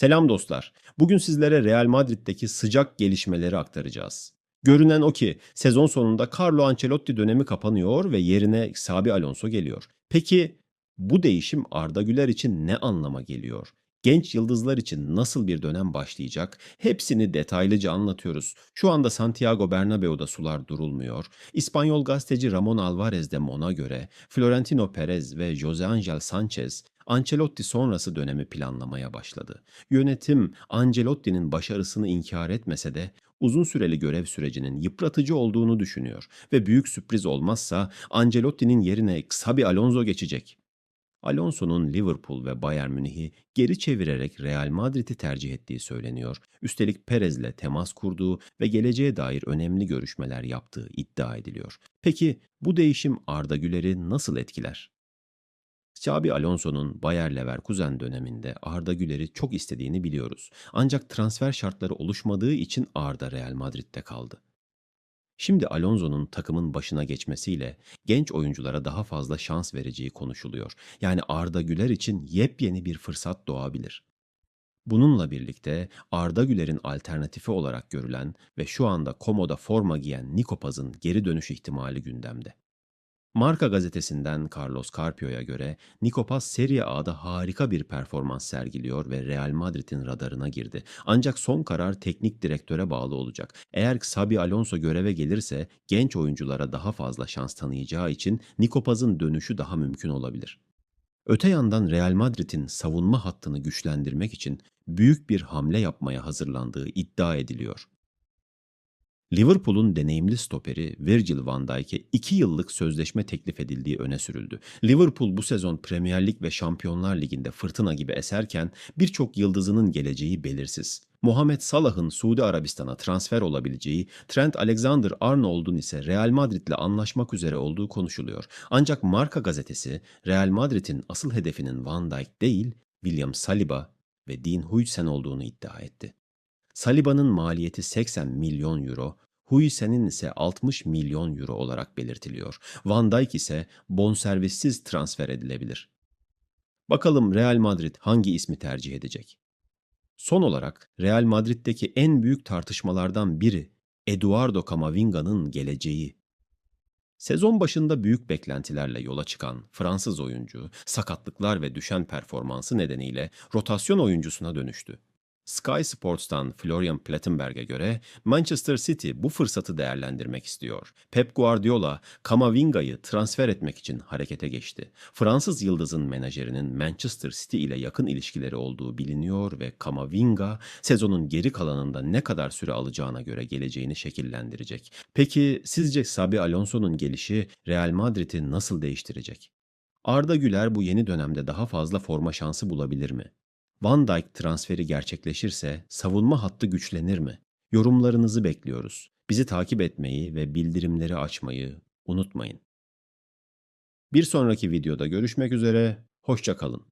Selam dostlar. Bugün sizlere Real Madrid'deki sıcak gelişmeleri aktaracağız. Görünen o ki sezon sonunda Carlo Ancelotti dönemi kapanıyor ve yerine Xabi Alonso geliyor. Peki bu değişim Arda Güler için ne anlama geliyor? Genç yıldızlar için nasıl bir dönem başlayacak? Hepsini detaylıca anlatıyoruz. Şu anda Santiago Bernabéu'da sular durulmuyor. İspanyol gazeteci Ramon Alvarez de Mon'a göre Florentino Perez ve Jose Angel Sanchez Ancelotti sonrası dönemi planlamaya başladı. Yönetim Ancelotti'nin başarısını inkar etmese de uzun süreli görev sürecinin yıpratıcı olduğunu düşünüyor ve büyük sürpriz olmazsa Ancelotti'nin yerine Xabi Alonso geçecek. Alonso'nun Liverpool ve Bayern Münih'i geri çevirerek Real Madrid'i tercih ettiği söyleniyor. Üstelik Perez'le temas kurduğu ve geleceğe dair önemli görüşmeler yaptığı iddia ediliyor. Peki bu değişim Arda Güler'i nasıl etkiler? Xabi Alonso'nun Bayer Leverkusen döneminde Arda Güler'i çok istediğini biliyoruz. Ancak transfer şartları oluşmadığı için Arda Real Madrid'de kaldı. Şimdi Alonso'nun takımın başına geçmesiyle genç oyunculara daha fazla şans vereceği konuşuluyor. Yani Arda Güler için yepyeni bir fırsat doğabilir. Bununla birlikte Arda Güler'in alternatifi olarak görülen ve şu anda Komo'da forma giyen Nikopaz'ın geri dönüş ihtimali gündemde. Marka gazetesinden Carlos Carpio'ya göre Nikopaz Serie A'da harika bir performans sergiliyor ve Real Madrid'in radarına girdi. Ancak son karar teknik direktöre bağlı olacak. Eğer Xabi Alonso göreve gelirse genç oyunculara daha fazla şans tanıyacağı için Nikopaz'ın dönüşü daha mümkün olabilir. Öte yandan Real Madrid'in savunma hattını güçlendirmek için büyük bir hamle yapmaya hazırlandığı iddia ediliyor. Liverpool'un deneyimli stoperi Virgil van Dijk'e 2 yıllık sözleşme teklif edildiği öne sürüldü. Liverpool bu sezon Premier Lig ve Şampiyonlar Ligi'nde fırtına gibi eserken birçok yıldızının geleceği belirsiz. Mohamed Salah'ın Suudi Arabistan'a transfer olabileceği, Trent Alexander-Arnold'un ise Real Madrid'le anlaşmak üzere olduğu konuşuluyor. Ancak Marka gazetesi Real Madrid'in asıl hedefinin Van Dijk değil, William Saliba ve Dean Huijsen olduğunu iddia etti. Saliba'nın maliyeti 80 milyon euro, Huijsen'in ise 60 milyon euro olarak belirtiliyor. Van Dijk ise bonservissiz transfer edilebilir. Bakalım Real Madrid hangi ismi tercih edecek? Son olarak Real Madrid'deki en büyük tartışmalardan biri Eduardo Camavinga'nın geleceği. Sezon başında büyük beklentilerle yola çıkan Fransız oyuncu sakatlıklar ve düşen performansı nedeniyle rotasyon oyuncusuna dönüştü. Sky Sports'tan Florian Plettenberg'e göre Manchester City bu fırsatı değerlendirmek istiyor. Pep Guardiola, Kamavinga'yı transfer etmek için harekete geçti. Fransız yıldızın menajerinin Manchester City ile yakın ilişkileri olduğu biliniyor ve Kamavinga sezonun geri kalanında ne kadar süre alacağına göre geleceğini şekillendirecek. Peki sizce Xabi Alonso'nun gelişi Real Madrid'i nasıl değiştirecek? Arda Güler bu yeni dönemde daha fazla forma şansı bulabilir mi? Van Dijk transferi gerçekleşirse savunma hattı güçlenir mi? Yorumlarınızı bekliyoruz. Bizi takip etmeyi ve bildirimleri açmayı unutmayın. Bir sonraki videoda görüşmek üzere, hoşça kalın.